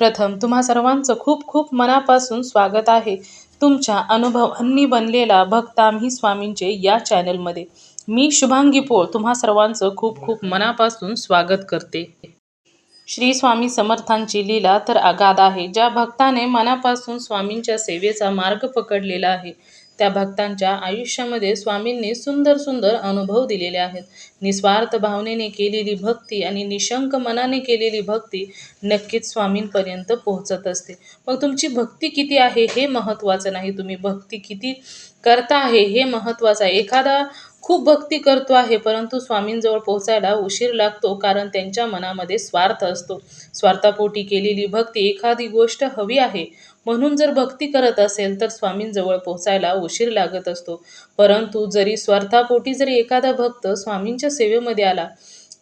प्रथम तुम्हा सर्वांचं खूप खूप मनापासून स्वागत आहे. तुमच्या अनुभवांनी बनलेला भक्त आम्ही स्वामींचे या चॅनलमध्ये. मी शुभांगी पोळ तुम्हा सर्वांचं खूप खूप मनापासून स्वागत करते. श्री स्वामी समर्थांची लीला तर अगाध आहे. ज्या भक्ताने मनापासून स्वामींच्या सेवेचा मार्ग पकडलेला आहे त्या भक्तांच्या आयुष्यामध्ये स्वामींनी सुंदर सुंदर अनुभव दिलेले आहेत. निस्वार्थ भावनेने केलेली भक्ती आणि निशंक मनाने केलेली भक्ती नक्कीच स्वामींपर्यंत पोहोचत असते. मग तुमची भक्ती किती आहे हे महत्त्वाचं नाही. तुम्ही भक्ती किती करता आहे हे महत्त्वाचं आहे. एखादा खूप भक्ती करतो आहे परंतु स्वामींजवळ पोहोचायला उशीर लागतो कारण त्यांच्या मनामध्ये स्वार्थ असतो. स्वार्थापोटी केलेली भक्ती एखादी गोष्ट हवी आहे. म्हणून जर भक्ती करत असेल तर स्वामींजवळ पोहोचायला उशीर लागत असतो. परंतु जरी स्वार्थापोटी जरी एखादा भक्त स्वामींच्या सेवेमध्ये आला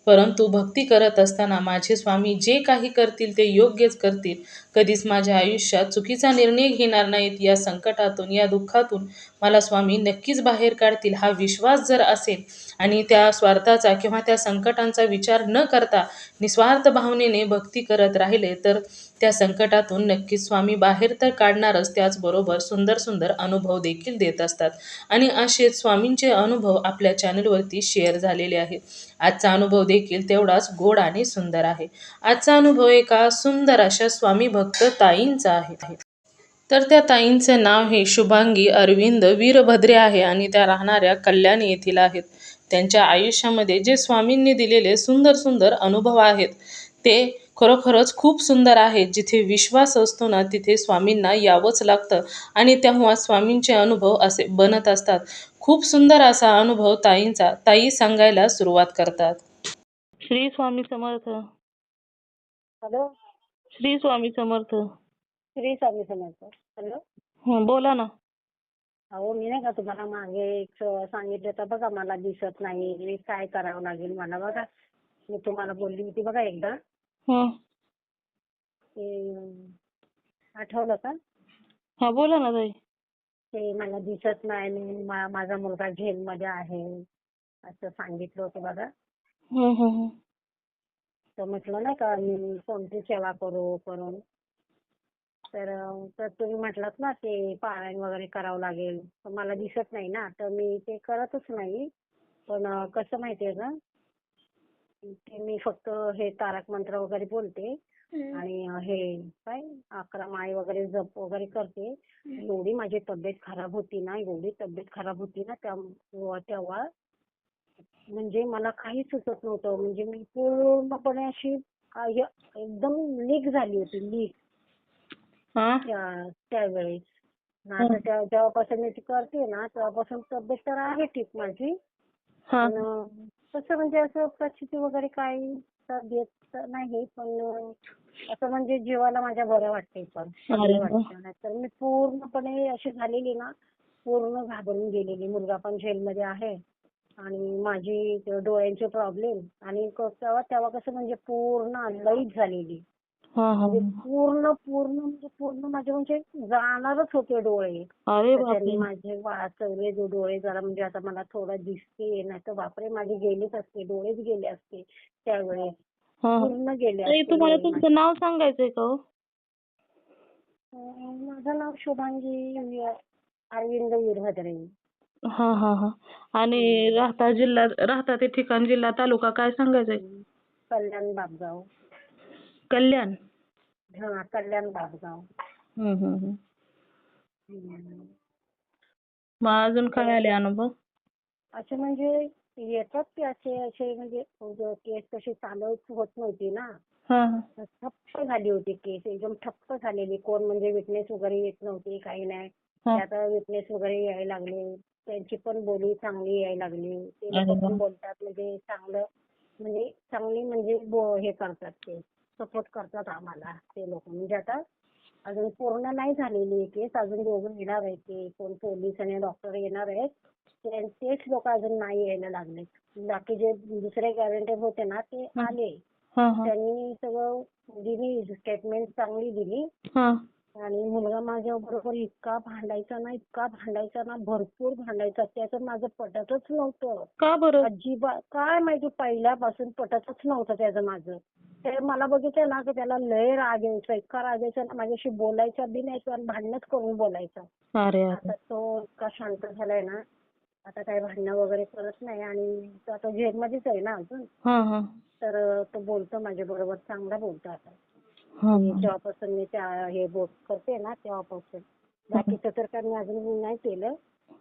परंतु भक्ती करत असताना माझे स्वामी जे काही करतील ते योग्यच करतील. कधीच माझ्या आयुष्यात चुकीचा निर्णय घेणार नाहीत. या संकटातून या दुःखातून मला स्वामी नक्कीच बाहेर काढतील हा विश्वास जर असेल आणि त्या स्वार्थाचा किंवा त्या संकटांचा विचार न करता निस्वार्थ भावनेने भक्ती करत राहिले तर त्या संकटातून नक्कीच स्वामी बाहेर तर काढणारच त्याचबरोबर सुंदर सुंदर अनुभव देखील देत असतात. आणि असेच स्वामींचे अनुभव आपल्या चॅनलवरती शेअर झालेले आहेत. आजचा अनुभव देखील तेवढाच गोड आणि सुंदर आहे. आजचा अनुभव एका सुंदर अशा स्वामी भक्त ताईंचा आहे. तर त्या ताईंचे नाव हे शुभांगी अरविंद वीरभद्रे आहे आणि त्या राहणाऱ्या कल्याणी येथील आहेत. त्यांच्या आयुष्यामध्ये जे स्वामींनी दिलेले सुंदर सुंदर अनुभव आहेत ते खरोखरच खूप सुंदर आहेत जिथे विश्वास असतो ना तिथे स्वामींना यावंच लागतं आणि तेव्हा स्वामींचे अनुभव असे बनत असतात. खूप सुंदर असा अनुभव ताईंचा ताई सांगायला सुरुवात करतात. श्री स्वामी समर्थ. हॅलो. श्री स्वामी समर्थ. श्री स्वामी समर्थ. हॅलो. हं, बोला ना. अहो मी नाही का तुम्हाला मागे एक सांगितलं होतं बघा मला दिसत नाही. मी काय करावं लागेल मला बघा. मी तुम्हाला बोलली होती बघा एकदा. हं. ते आठवलं का? हा बोला ना ताई. ते मला दिसत नाही. मी मा- माझा मुलगा जेलमध्ये आहे. असं सांगितलं होतं बघा. हं, हं, हं. तर म्हटलं नाही का मी कोणती सेवा करू करून. तर तर तुम्ही म्हटलात ना ते पारायण वगैरे करावं लागेल. तर मला दिसत नाही ना तर मी ते करतच नाही. पण कसं माहितीये का ते मी फक्त हे तारक मंत्र वगैरे बोलते. आणि हे काय अकरा माळी वगैरे जप वगैरे करते. एवढी माझी तब्येत खराब होती ना एवढी तब्येत खराब होती ना तेव्हा म्हणजे मला काही सुचत नव्हतं. म्हणजे मी पूर्णपणे अशी एकदम लीक झाली होती लीक हा? त्या- त्यावेळेस. आता जेव्हापासून मी ती करते ना तेव्हापासून तब्येत तर आहे ठीक माझी. हा. पण तसं म्हणजे असं प्रचिती वगैरे काही तब्येत तर नाही पण असं म्हणजे जीवाला माझ्या बरं वाटते पण तर मी पूर्णपणे अशी झालेली ना पूर्ण घाबरून गेलेली. मुलगा पण जेलमध्ये आहे. आणि माझी डोळ्यांचे प्रॉब्लेम आणि तेव्हा तेव्हा कसं म्हणजे पूर्ण लईच झालेली. हा हा. म्हणजे पूर्ण पूर्ण म्हणजे पूर्ण माझे म्हणजे जाणारच होते डोळे. त्यांनी माझे वाचवले जो डोळे जरा म्हणजे आता मला थोडं दिसते नाही तर बापरे माझे गेलेच असते डोळेच गेले असते त्यावेळेस. पूर्ण गेले असते तुम्हाला तुमचं नाव सांगायचंय का हो? माझे. नाव शुभांगी वि- अरविंद वीरभद्रे. हा हा हा. आणि राहता जिल्हा राहता ते ठिकाण जिल्हा तालुका काय सांगायचंय? कल्याण बापगाव. कल्याण? हा कल्याण बापगाव. हम्म हम्म. मग अजून काय आले अनुभव? असे म्हणजे येतात ते असे असे म्हणजे केस तशी चालत होत नव्हती ना. हा हा. ठप्प झाली होती केस एकदम ठप्प झालेली. कोण म्हणजे विटनेस वगैरे येत नव्हती काही नाही. हा. आता विटनेस वगैरे यायला लागले. त्यांची पण बोली चांगली यायला लागली. ते लोक. पण बोलतात म्हणजे चांगलं म्हणजे चांगली म्हणजे हे करतात ते सपोर्ट करतात आम्हाला ते लोक. म्हणजे आता अजून पूर्ण नाही झालेली आहे केस अजून दोघं येणार आहेत ते कोण पोलीस आणि डॉक्टर येणार आहेत. तेच लोक अजून नाही यायला लागले. बाकी जे दुसरे गॅरंटर होते ना ते आले. त्यांनी सगळं दिली स्टेटमेंट चांगली दिली. आणि मुलगा माझ्या बरोबर इतका भांडायचा ना इतका भांडायचा ना भरपूर भांडायचा. त्याचं माझं पटतच नव्हतं. का बरं? अजिबात. काय माहिती पहिल्यापासून पटतच नव्हतं त्याचं माझं. ते मला बघितलं ना की त्याला लय राग यायचा. इतका राग यायचा ना माझ्याशी बोलायचा बी नाही किंवा भांडणच करून बोलायचा. अरे आता तो इतका शांत झालाय ना आता काही भांडणं वगैरे करत नाही आणि तो आता जेलमध्येच आहे ना अजून. तर तो बोलतो माझ्या बरोबर चांगला बोलतो आता. जेव्हापासून मी हे करते ना तेव्हापासून बाकीचं तर काही मी अजून नाही केलं.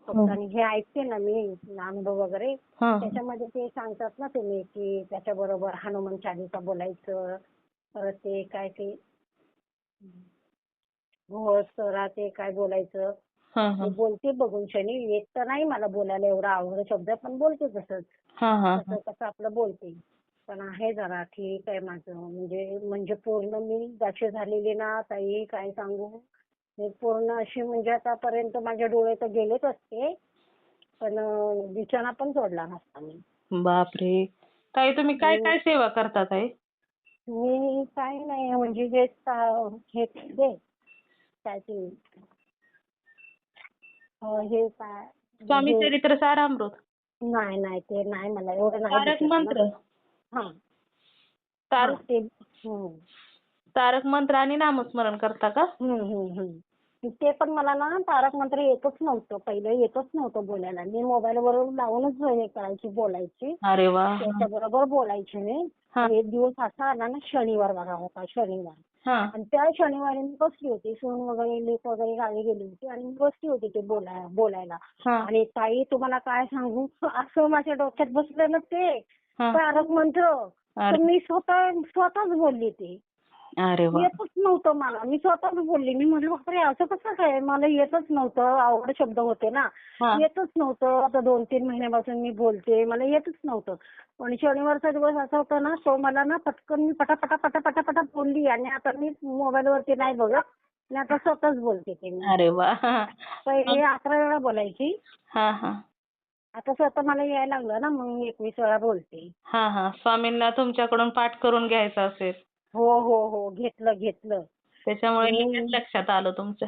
फक्त आणि हे ऐकते ना मी अनुभव वगैरे. हा त्याच्यामध्ये ते सांगतात ना तुम्ही की त्याच्याबरोबर हनुमान चालीसा बोलायचं परत ते काय ते घोळ सरा ते काय बोलायचं. हा हा. मी बोलते बघून शनी येत तर नाही मला बोलायला एवढा अवघड शब्द पण बोलते तसंच. हा हा. तसं तसं आपलं बोलते. पण आहे जरा ठीक आहे माझं म्हणजे म्हणजे पूर्ण मी दक्ष झालेली ना ताई काय सांगू? मी पूर्ण अशी म्हणजे आतापर्यंत माझे डोळे तर गेलेच असते पण बिछाना पण सोडला नसता मी. बापरे! ताई तुम्ही काय काय सेवा करता ताई? मी काय नाही म्हणजे जे हे ते काय ते अं, हे काय स्वामी हे- चरित्र सारामृत. नाही नाही ते नाही मला एवढं नाही तारक. मंत्र. हा. तारक हा, ते हम्म. तारक मंत्र आणि नामस्मरण करता का? हम्म, हम्म, हम्म. ते पण मला ना तारक मंत्र येतच नव्हतं. पहिलं येतच नव्हतं बोलायला. मी मोबाईल बरोबर लावूनच हे करायची बोलायची. अरे वा. त्याच्या बरोबर बोलायची मी. हा. एक दिवस असा आला ना शनिवार बघा होता शनिवार. हा. आणि त्या शनिवारी मी बसली होती. सून वगैरे लेक वगैरे गावी गेली होती आणि मी बसली होती ते बोलाय बोलायला. हा. आणि ताई तुम्हाला काय सांगू? असं माझ्या डोक्यात बसलं ना ते. हा तारक मंत्र. तर मी स्वतः स्वतःच बोलली ते. अरे वा. येतच नव्हतं मला. मी स्वतःच बोलली. मी म्हटलं बापरे असं कसं काय? मला येतच नव्हतं. अवघड शब्द होते ना. येतच नव्हतं. आता दोन तीन महिन्यापासून मी बोलते. मला येतच नव्हतं. पण शनिवारचा दिवस असा होता ना तो मला ना पटकन मी पटापटा पटापटा पटा बोलली. आणि आता मी मोबाईल वरती नाही बघत. आणि आता स्वतःच बोलते ते मी. अरे वा. पहिले अकरा वेळा बोलायची. आता स्वतः मला यायला लागलं ना मग मी एकवीस वेळा बोलते. हा हा. स्वामींना तुमच्याकडून पाठ करून घ्यायचा असेल. हो हो हो. घेतलं घेतलं. त्याच्यामुळे हम्म. लगेच लक्षात आलं तुमच्या.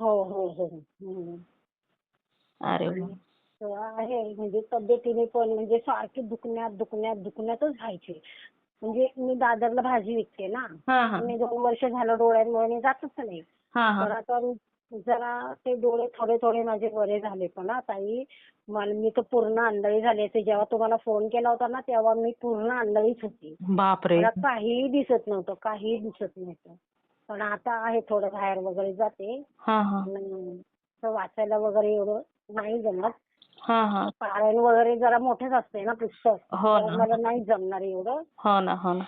हो हो हो. हम्म. अरे वा. आहे म्हणजे तब्येतीने पण म्हणजे सारखी दुखण्यात दुखण्यात दुखण्यातच राहायची. म्हणजे मी दादरला भाजी विकते ना. हा हा. मी दोन वर्ष झालं डोळ्यांमुळे मी जातच नाही. हा तर आता जरा ते डोळे थोडे थोडे माझे बरे झाले पण हा ताई. मला मी तर पूर्ण आंधळी झाली होती जेव्हा तुम्हाला फोन केला होता ना तेव्हा मी पूर्ण आंधळीच होती. बापरे. मला काहीही दिसत नव्हतं काहीही दिसत नव्हतं. पण आता आहे थोडं बाहेर वगैरे जाते. हा हा. असं वाचायला वगैरे एवढं नाही जमत. हा हा. पारायण वगैरे जरा मोठेच असते ना पुस्तक. हो तर मला नाही जमणार एवढं. हो ना हो ना.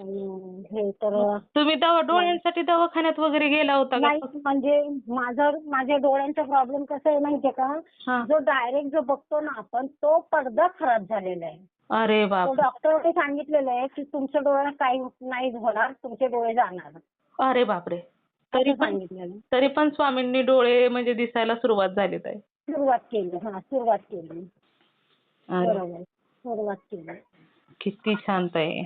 हे तर तुम्ही दवा डोळ्यांसाठी दवाखान्यात वगैरे गेला होता का? नाही म्हणजे माझा माझ्या डोळ्यांचा प्रॉब्लेम कसा आहे माहितीये का? जो डायरेक्ट जो बघतो ना आपण तो पडदा खराब झालेला आहे. अरे बाप डॉक्टरने सांगितलेलं आहे की तुमच्या डोळ्याला काही नाही होणार तुमचे डोळे जाणार. अरे बापरे तरी पण तरी पण स्वामींनी डोळे म्हणजे दिसायला सुरुवात झाली ताई सुरुवात केली हा सुरुवात केली. अरे. बरोबर सुरुवात केली. किती शांत आहे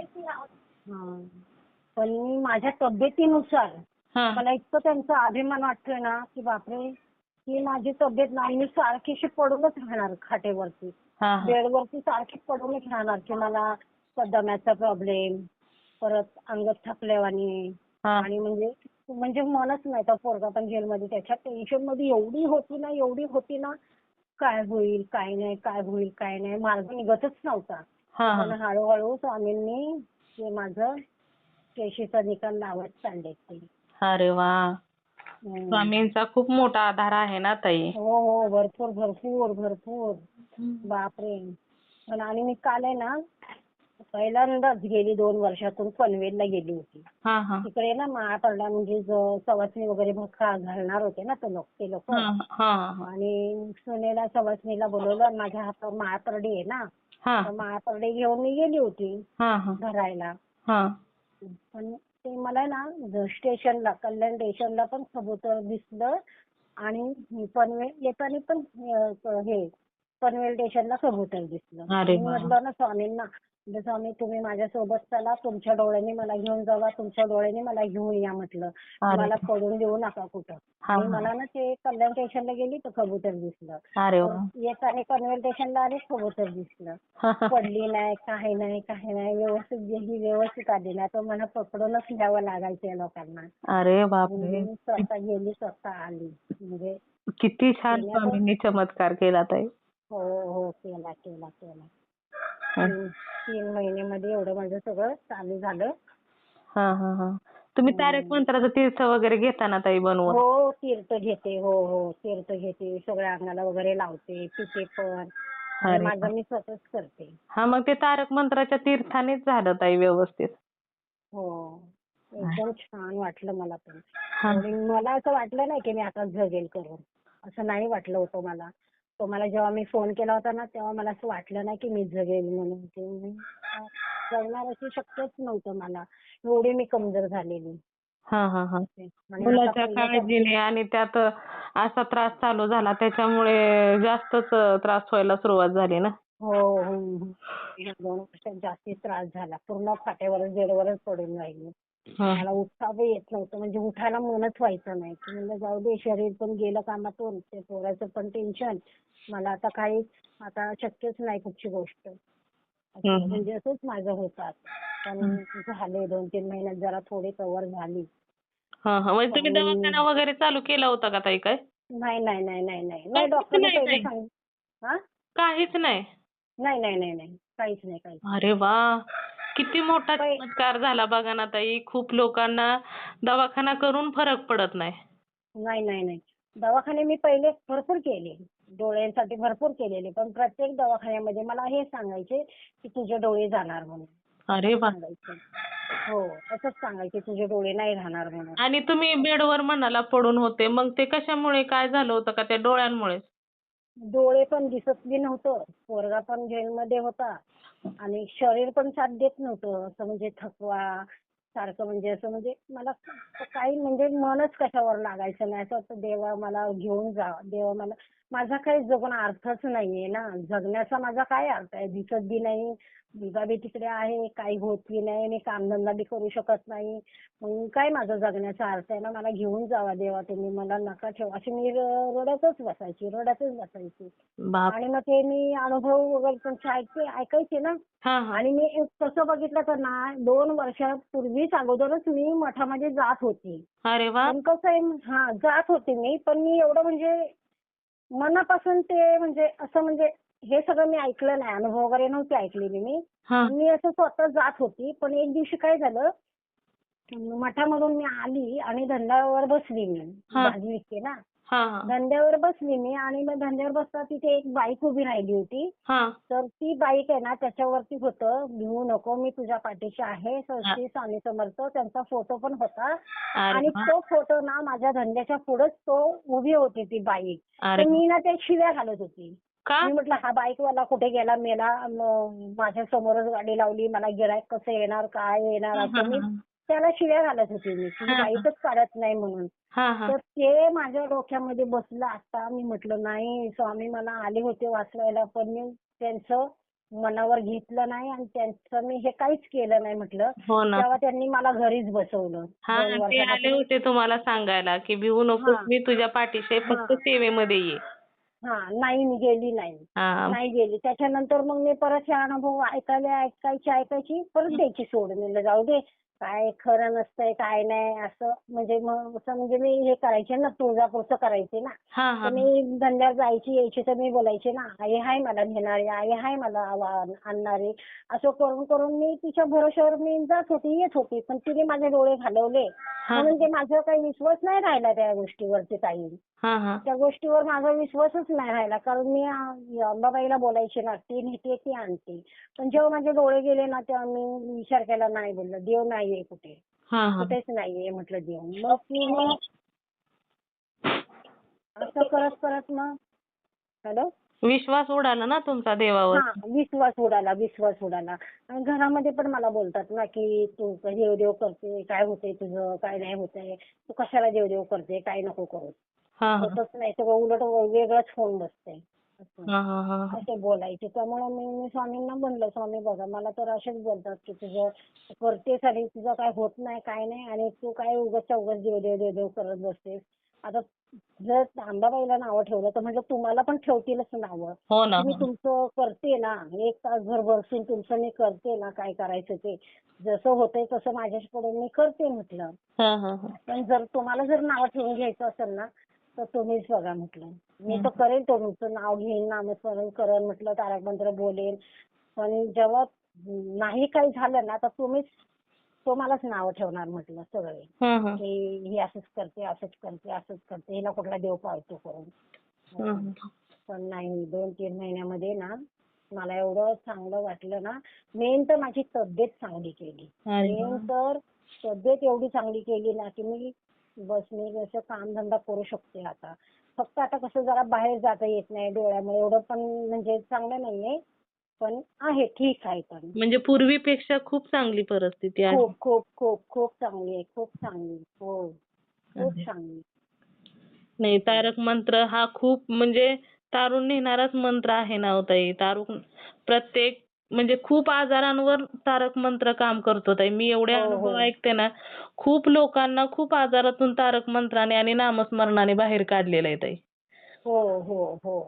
पण माझ्या तब्येतीनुसार हा. मला इतकं त्यांचा अभिमान वाटतोय ना की बापरे की माझी तब्येत नाही मी सारखीशी पडूनच राहणार खाटेवरती. बेडवरती सारखी पडूनच राहणार की मला दम्याचा प्रॉब्लेम परत अंग थकल्यावानी. आणि म्हणजे म्हणजे मनच नाही तर पोरगा पण जेलमध्ये त्याच्या टेन्शनमध्ये एवढी होती ना एवढी होती ना काय होईल काय नाही काय होईल काय नाही मार्ग निघतच नव्हता. पण हळूहळू स्वामींनी ते माझं केशीचा निकाल लावत चालले ते. अरे वा. हम्म. स्वामींचा खूप मोठा आधार आहे ना ताई? हो हो भरपूर भरपूर भरपूर. बापरे. पण आणि मी काल आहे ना पहिल्यांदाच गेली दोन वर्षातून पनवेलला गेली होती. हा हा. तिकडे ना महापरडा म्हणजे जो सवासणी वगैरे भक्का घालणार होते ना ते लोक ते लोक. हा हा हा. आणि सुनेला सवासणीला बोलवलं आणि माझ्या हातावर महापरडी आहे ना. हा. महापरडी घेऊन मी गेली होती भरायला हा. पण ते मला ना स्टेशनला कल्याण स्टेशनला पण कबूतर दिसलं आणि येताना पण हे पनवेल स्टेशनला कबूतर दिसलं. अरे मी वा. म्हटलं ना स्वामींना म्हटलं स्वामी तुम्ही माझ्यासोबत चला तुमच्या डोळ्यांनी मला घेऊन जावा तुमच्या डोळ्यांनी मला घेऊन या म्हटलं. अरे मला पडून देऊ नका कुठं. हा, आणि हा. मला ना ते कल्याण स्टेशनला गेली तर कबूतर दिसलं. अरे वा. येताना पनवेल स्टेशनला आले कबूतर दिसलं. पडली नाही काही नाही काही नाही व्यवस्थित गेली व्यवस्थित आली नाही. तर मला पकडूनच घ्यावं लागायचं या लोकांना. अरे बापरे. मी स्वतः गेली स्वतः आली. म्हणजे किती छान स्वामींनी चमत्कार केला ताई. हो हो केला केला केला. तीन तीन महिन्यामध्ये एवढं माझं सगळं चालू झालं. हा हा हा. तुम्ही तारक मंत्राचं तीर्थ वगैरे घेता ना ताई बनवून? हो तीर्थ घेते. हो हो तीर्थ घेते. सगळ्या अंगाला वगैरे लावते पिते पण. अरे हे माझं मी स्वतःच करते. हा मग ते तारक मंत्राच्या तीर्थानेच झालं ताई व्यवस्थित. हो. एकदम छान वाटलं मला पण. हा. आणि मला असं वाटलं नाही की मी आता जगेल करून. असं नाही वाटलं होतं मला. तो मला जेव्हा मी फोन केला होता ना तेव्हा मला असं वाटलं नाही की मी जगेल म्हणून. की मी जगणार अशी शक्यच नव्हतं मला. एवढी मी कमजोर झालेली. हा हा हा. आणि आता मुलाच्या काळजीने आणि त्यात असा त्रास चालू झाला त्याच्यामुळे जास्तच त्रास व्हायला सुरुवात झाली ना? हो हो हो. दोन वर्षात जास्ती त्रास झाला. पूर्ण फाट्यावरच बेडवरच पडून राहिली. मला उठावं येत नव्हतं. म्हणजे उठायला मनच व्हायचं नाही. की म्हणलं जाऊ दे शरीर पण गेलं कामातून. ते पोराचं पण टेन्शन मला आता काही आता शक्यच नाही कुठची गोष्ट. म्हणजे असंच माझं होतं आता. पण झाले दोन तीन महिन्यात जरा थोडी कव्हर झाली. हा हा. म्हणजे तुम्ही दवाखाना वगैरे चालू केला होता का ताई काय? नाही नाही नाही नाही नाही. काहीच नाही डॉक्टरने नाही पहिले ताई. सांग हा? काहीच नाही. नाही नाही नाही नाही. काहीच नाही काहीच अरे वा! किती मोठा पै- चमत्कार झाला बघा ना ताई. खूप लोकांना दवाखाना करून फरक पडत नाही. नाही नाही नाही. दवाखाने मी पहिले भरपूर केले. डोळ्यांसाठी भरपूर केलेले. पण प्रत्येक दवाखान्यामध्ये मला हे सांगायचे की तुझे डोळे जाणार म्हणून. अरे वा! सांगायचे. हो असंच सांगायचे तुझे डोळे नाही राहणार म्हणून. आणि तुम्ही बेडवर म्हणाला पडून होते. मग ते कशामुळे? काय झालं होतं का त्या डोळ्यांमुळे डोळे पण दिसत बी नव्हतं पोरगा पण जेलमध्ये होता आणि शरीर पण साथ देत नव्हतं. असं म्हणजे थकवा सारखं म्हणजे असं म्हणजे मला काही म्हणजे मनच कशावर लागायचं नाही. असं देवा मला घेऊन जा देवा मला माझा काही जगून अर्थच नाहीये ना. जगण्याचा माझा काय अर्थ आहे? दिसत बी नाही मुलगा बी तिकडे आहे काही होत बी नाही मी कामधंदा बी करू शकत नाही. मग काय माझा जगण्याचा अर्थ आहे ना? मला घेऊन जावा देवा तुम्ही. मला नका ठेवा. अशी मी रडतच बसायची रडतच बसायची. आणि मग ते मी अनुभव वगैरे त्यांचे ऐकते ऐकायचे ना. आणि मी तसं बघितलं तर ना दोन वर्षापूर्वीच अगोदरच मी मठामध्ये जात होती. अरे वा. पण कसं आहे हा जात होते मी. पण मी एवढं म्हणजे मनापासून ते म्हणजे असं म्हणजे हे सगळं मी ऐकलं नाही. अनुभव वगैरे नव्हते ऐकलेले मी. हा. मी असं स्वतः जात होती. पण एक दिवशी काय झालं मठामधून मी आली आणि धंद्यावर बसली मी. हा. भाजी विकते ना. धंद्यावर बसली मी आणि मग धंद्यावर बसता तिथे एक बाईक उभी राहिली होती. हा. तर ती बाईक आहे ना त्याच्यावरती होतं भिवू नको मी तुझ्या पाठीशी आहे श्री स्वामी समर्थ. त्यांचा फोटो पण होता. आणि तो फोटो ना माझ्या धंद्याच्या पुढेच तो उभी होती ती बाईक. तर मी ना त्या शिव्या घालत होती. मी म्हटलं हा बाईकवाला कुठे गेला? मेला माझ्या समोरच गाडी लावली मला गिरायक कसं येणार काय येणार? असं मी त्याला शिव्या घालत होती मी की. बाईकच काढत नाही म्हणून. तर ते माझ्या डोक्यामध्ये बसलं. आता मी म्हटलं नाही स्वामी मला आले होते वाचवायला पण मी त्यांचं मनावर घेतलं नाही आणि त्यांचं मी हे काहीच केलं नाही म्हटलं. हो ना. तेव्हा त्यांनी मला घरीच बसवलं. हा दोन ते आले वर्षापासून होते तुम्हाला सांगायला की भिवू नकोस हा. मी तुझ्या पाठीशी आहे, फक्त हा. सेवेमध्ये ये. हा नाही मी गेली नाही. हा. नाही गेली. त्याच्यानंतर मग मी परत हे अनुभव ऐकायला ऐकायची ऐकायची परत द्यायची सोडून म्हणलं जाऊ दे काय खरं नसतंय काय नाही असं. म्हणजे मग असं म्हणजे मी हे करायचे ना तुळजापूरचं करायचे ना. हा हा. तर मी धंद्यात जायची यायची तर मी बोलायचे ना आई हाय मला नेणारी आई हाय मला आवा- आणणारी. असं करून करून मी तिच्या भरोश्यावर मी जात होती येत होती. पण तिने माझे डोळे घालवले म्हणून ते माझा काही विश्वास नाही राहिला त्या गोष्टीवरती ताई. हा हा. त्या गोष्टीवर माझा विश्वासच नाही राहिला. कारण मी अंबाबाईला बोलायचे ना ती नेते ती आणते. पण जेव्हा माझे डोळे गेले ना तेव्हा मी विचार केला नाही बोललं. देव नाहीये कुठे. हा हा. कुठेच नाहीये म्हटलं देव. मग मी मग असं करत करत मग हॅलो? विश्वास उडाला ना तुमचा देवावर? हा विश्वास उडाला विश्वास उडाला. आणि घरामध्ये पण मला बोलतात ना की तू देव देव करते काय होतंय तुझं काय नाही होतंय? तू कशाला देव देव करते काय नको करू? हा हा. होतच नाही सगळं उलट वेगळंच होऊन बसतंय. असं. हा हा हा असे बोलायचे. त्यामुळे मी मी स्वामींना म्हणलं स्वामी बघा मला तर असेच बोलतात की तुझं करतेस आणि तुझं काय होत नाही काय नाही आणि तू काय उगाच उगाच देव देव देव देव करत बसतेस. आता जर अंबाबाईला नावं ठेवलं तर म्हणजे तुम्हाला पण ठेवतीलच नावं. हो ना. मी तुमचं करते ना. एक तासभर बसून तुमचं मी करते ना काय करायचं ते. जसं होतंय तसं माझ्याकडून मी करते म्हटलं. हा हा हा. पण जर तुम्हाला जर नाव ठेवून घ्यायचं असेल ना तर तुम्हीच बघा म्हटलं. मी तर करेन तुमचं नाव घेईन नामस्मरण करेन म्हटलं तारक मंत्र बोलेन. पण जेव्हा नाही काही झालं ना तर तुम्हीच तुम्हालाच नाव ठेवणार म्हटलं सगळे. हा हा. की ही असंच करते असंच करते असंच करते. हिला कुठला देव पाळतो करून. हा हा. पण नाही दोन तीन महिन्यामध्ये ना मला एवढं चांगलं वाटलं ना मेन तर माझी तब्येत चांगली केली. अरे मेन. तर तब्येत एवढी चांगली केली ना की मी बस मी असं कामधंदा करू शकते आता. फक्त आता कसं जरा बाहेर जाता येत नाही डोळ्यामुळे. एवढं पण म्हणजे चांगलं नाहीये. पण आहे ठीक आहे पण. म्हणजे पूर्वीपेक्षा खूप चांगली परिस्थिती आहे. खूप खूप खूप खूप चांगली आहे खूप चांगली हो खूप. चांगली नाही तारक मंत्र हा खूप म्हणजे तारून नेणाराच मंत्र आहे ना हो ताई. तारुक प्रत्येक म्हणजे खूप आजारांवर तारक मंत्र काम करतो ताई. मी एवढे हो, हो. अनुभव ऐकते ना खूप लोकांना खूप आजारातून तारक मंत्राने आणि नामस्मरणाने बाहेर काढलेलं आहे ताई. हो हो हो.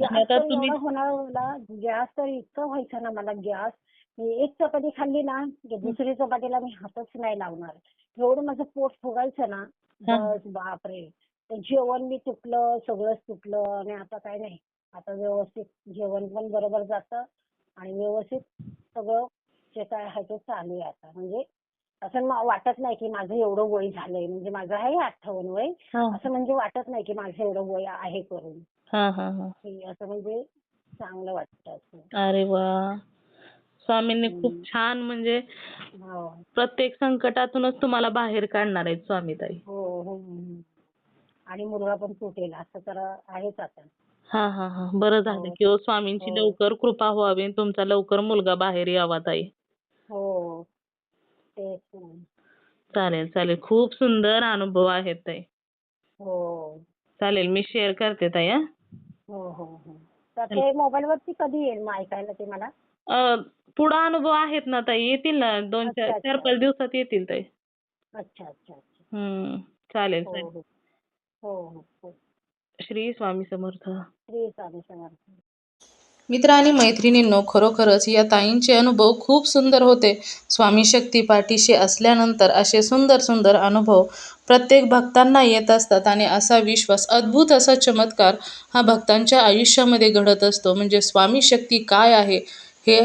गॅस तर मला गॅस तर इतकं व्हायचं ना मला गॅस. मी एक चपाती खाल्ली ना की दुसरी चपातीला मी हातच नाही लावणार. एवढं माझं पोट फुगायचं ना. बस बापरे. जेवण मी तुटलं सगळंच तुटलं आणि आता काय नाही. आता व्यवस्थित जेवण पण बरोबर जातं आणि व्यवस्थित सगळं जे काय आहे ते चालू आहे आता. म्हणजे असं वाटत नाही की माझं एवढं वय झालंय. म्हणजे माझं आहे अठ्ठावन्न वय. असं म्हणजे वाटत नाही की माझं एवढं वय आहे करून. हा हा हा. की असं म्हणजे चांगलं वाटतं असं. अरे वा. स्वामींनी खूप हम्म. छान म्हणजे हो. प्रत्येक संकटातूनच तुम्हाला बाहेर काढणार आहेत स्वामी ताई हो हो. हम्म. आणि मुलगा पण सुटेल असं तर आहेच आता. हा हा हा. बरं झालं हो. की हो स्वामींची हो. लवकर कृपा व्हावी आणि तुमचा लवकर मुलगा बाहेर यावा ताई. हो. तेच ना. चालेल चालेल. खूप सुंदर अनुभव आहेत ताई. हो. चालेल मी शेअर करते ताई हा. हो हो हो. तर ते मोबाईल वरती कधी येईल मग ऐकायला ते मला? अं, पुढं अनुभव आहेत ना ताई येतील ना दोन चार अच्छा, चार अच्छा. पाच दिवसात येतील ताई. अच्छा अच्छा अच्छा. हम्म चालेल हो चालेल हो. हो हो हो. श्री स्वामी समर्थ. श्री स्वामी समर्थ. मित्र आणि मैत्रिणींनो खरोखरच या ताईंचे अनुभव खूप सुंदर होते. स्वामी शक्ती पाठीशी असल्यानंतर असे सुंदर सुंदर अनुभव प्रत्येक भक्तांना येत असतात आणि असा विश्वास अद्भुत असा चमत्कार हा भक्तांच्या आयुष्यामध्ये घडत असतो. म्हणजे स्वामी शक्ती काय आहे हे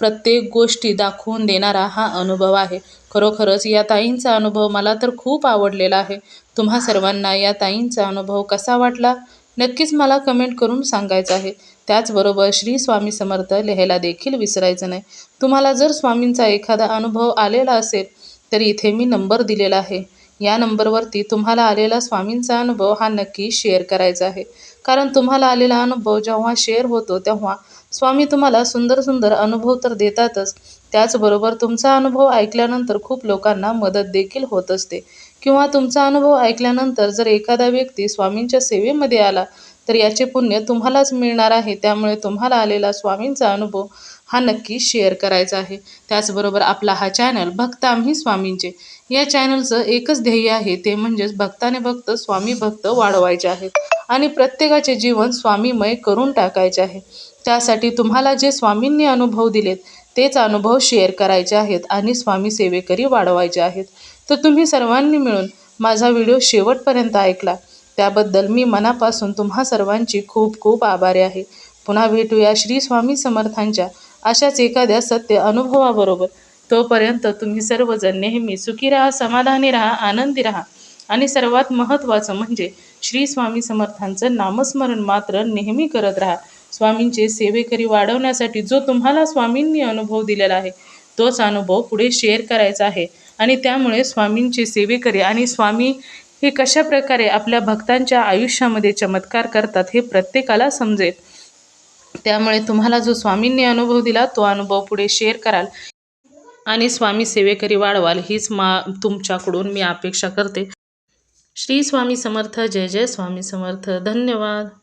प्रत्येक गोष्टी दाखवून देणारा हा अनुभव आहे. खरोखरच या ताईंचा अनुभव मला तर खूप आवडलेला आहे. तुम्हा सर्वांना या ताईंचा अनुभव कसा वाटला? नक्कीच मला कमेंट करून सांगायचं आहे. त्याचबरोबर श्री स्वामी समर्थ लिहायला देखील विसरायचं नाही. तुम्हाला जर स्वामींचा एखादा अनुभव आलेला असेल तर इथे मी नंबर दिलेला आहे. या नंबरवरती तुम्हाला आलेला स्वामींचा अनुभव हा नक्की शेअर करायचा आहे. कारण तुम्हाला आलेला अनुभव जेव्हा शेअर होतो तेव्हा स्वामी तुम्हाला सुंदर सुंदर अनुभव तर देतातच. त्याचबरोबर तुमचा अनुभव ऐकल्यानंतर खूप लोकांना मदत देखील होत असते. किंवा तुमचा अनुभव ऐकल्यानंतर जर एखादा व्यक्ती स्वामींच्या सेवेमध्ये आला तर याचे पुण्य तुम्हालाच मिळणार आहे. त्यामुळे तुम्हाला आलेला स्वामींचा अनुभव हा नक्की शेअर करायचा आहे. त्याचबरोबर आपला हा चॅनल भक्त आम्ही स्वामींचे. या चॅनलचं एकच ध्येय आहे ते म्हणजेच भक्ताने भक्त स्वामी भक्त वाढवायचे आहेत आणि प्रत्येकाचे जीवन स्वामीमय करून टाकायचे आहे. त्यासाठी तुम्हाला जे स्वामींनी अनुभव दिलेत तेच अनुभव शेअर करायचे आहेत आणि स्वामी सेवेकरी वाढवायचे आहेत. तर तुम्ही सर्वांनी मिळून माझा व्हिडिओ शेवटपर्यंत ऐकला. त्याबद्दल मी मनापासून तुम्हा सर्वांची खूप खूप आभारी आहे. पुन्हा भेटूया श्री स्वामी समर्थांच्या अशाच एखाद्या सत्य अनुभवाबरोबर. तोपर्यंत तुम्ही सर्वजण नेहमी सुखी राहा समाधानी राहा आनंदी राहा. आणि सर्वात महत्त्वाचं म्हणजे श्री स्वामी समर्थांचं नामस्मरण मात्र नेहमी करत राहा. स्वामींचे सेवेकरी वाढवण्यासाठी जो तुम्हाला स्वामींनी अनुभव दिलेला आहे तोच अनुभव पुढे शेअर करायचा आहे. आणि त्यामुळे स्वामींचे सेवेकरी आणि स्वामी हे कशा प्रकारे आपल्या भक्तांच्या आयुष्यामध्ये चमत्कार करतात हे प्रत्येकाला समजेल. त्यामुळे तुम्हाला जो स्वामींनी अनुभव दिला तो अनुभव पुढे शेअर कराल. आणि स्वामी सेवेकरी वाढवाल हीच मा तुमच्याकडून मी अपेक्षा करते. श्री स्वामी समर्थ जय जय स्वामी समर्थ. धन्यवाद.